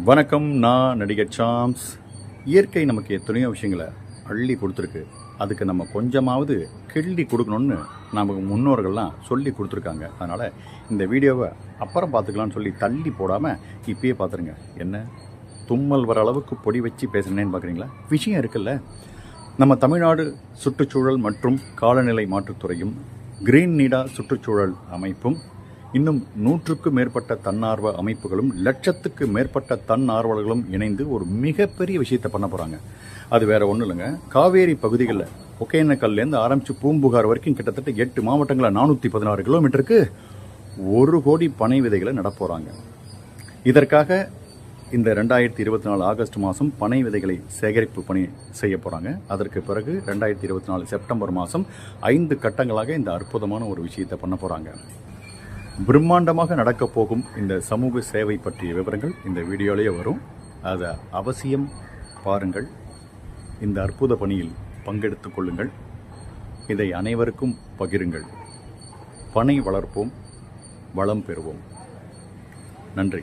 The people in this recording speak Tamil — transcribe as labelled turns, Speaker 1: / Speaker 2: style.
Speaker 1: வணக்கம் நான் நடிகர் சாம்ஸ். இயற்கை நமக்கு எத்தனையோ விஷயங்களை அள்ளி கொடுத்துருக்கு. அதுக்கு நம்ம கொஞ்சமாவது கிள்ளி கொடுக்கணும்னு நமக்கு முன்னோர்கள்லாம் சொல்லி கொடுத்துருக்காங்க. அதனால் இந்த வீடியோவை அப்புறம் பார்த்துக்கலான்னு சொல்லி தள்ளி போடாமல் இப்பயே பார்த்துருங்க. என்ன? தும்மல் வர அளவுக்கு பொடி வச்சு பேசுகிறேன்னு பார்க்குறீங்களா? விஷயம் இருக்குல்ல. நம்ம தமிழ்நாடு சுற்றுச்சூழல் மற்றும் காலநிலை மாற்றுத்துறையும் கிரீன் நீடா சுற்றுச்சூழல் அமைப்பும் இன்னும் நூற்றுக்கும் மேற்பட்ட தன்னார்வ அமைப்புகளும் லட்சத்துக்கு மேற்பட்ட தன்னார்வலர்களும் இணைந்து ஒரு மிகப்பெரிய விஷயத்தை பண்ண போகிறாங்க அது வேற ஒன்றும் இல்லைங்க. காவேரி பகுதிகளில் ஒகேனக்கல்லேருந்து ஆரம்பிச்சு பூம்புகார் வரைக்கும் கிட்டத்தட்ட எட்டு மாவட்டங்களில் நானூற்றி பதினாறு கிலோமீட்டருக்கு ஒரு கோடி பனை விதைகளை நடப்போகிறாங்க இதற்காக இந்த ரெண்டாயிரத்தி இருபத்தி நாலு ஆகஸ்ட் மாதம் பனை விதைகளை சேகரிப்பு பணி செய்ய போகிறாங்க அதற்கு பிறகு ரெண்டாயிரத்தி இருபத்தி நாலு செப்டம்பர் மாதம் ஐந்து கட்டங்களாக இந்த அற்புதமான ஒரு விஷயத்தை பண்ண போகிறாங்க பிரம்மாண்டமாக நடக்கப் போகும் இந்த சமூக சேவை பற்றிய விவரங்கள் இந்த வீடியோலேயே வரும். அதை அவசியம் பாருங்கள். இந்த அற்புத பணியில் பங்கெடுத்து கொள்ளுங்கள். இதை அனைவருக்கும் பகிருங்கள். பனை வளர்ப்போம் வளம் பெறுவோம். நன்றி.